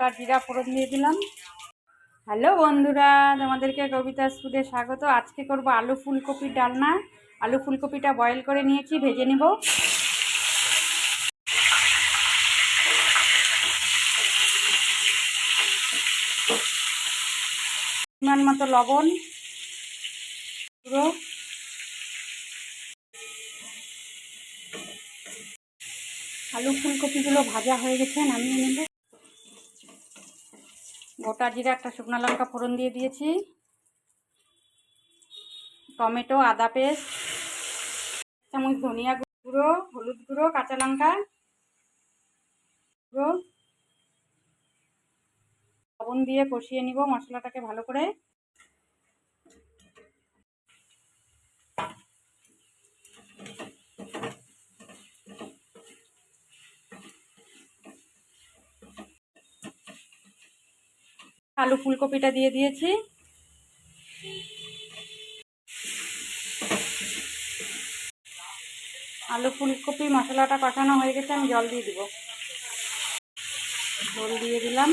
গোটা জিরা ফোড়ন দিয়ে দিলাম। হ্যালো বন্ধুরা, তোমাদেরকে কবিতা স্কুলে স্বাগত। আজকে করব আলু ফুলকপির ডালনা। আলু ফুলকপিটা বয়েল করে নিয়েছি, ভেজে নেব। পরিমাণ মতো লবণ পুরো আলু ফুলকপিগুলো ভাজা হয়ে গেছে, নামিয়ে নেব। গোটা জিরা একটা শুকনো লঙ্কা ফোড়ন দিয়ে দিয়েছি। টমেটো, আদা পেস্ট, চামচ ধনিয়া গুঁড়ো, হলুদ গুঁড়ো, কাঁচা লঙ্কা গুঁড়ো, লবণ দিয়ে কষিয়ে নিব মশলাটাকে ভালো করে। আলু ফুলকপিটা দিয়ে দিয়েছি। আলু ফুলকপি মশলাটা কষানো হয়ে গেছে, আমি জল দিয়ে দিব। জল দিয়ে দিলাম।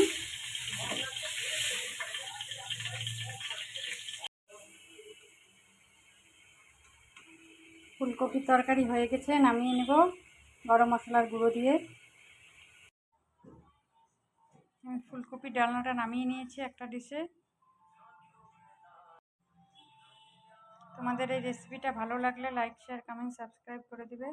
ফুলকপির তরকারি হয়ে গেছে, নামিয়ে নেব গরম মশলার গুঁড়ো দিয়ে। আমি ফুলকপির ডালনাটা নামিয়ে নিয়েছি একটা ডিশে। তোমাদের এই রেসিপিটা ভালো লাগলে লাইক শেয়ার কমেন্ট সাবস্ক্রাইব করে দিবে।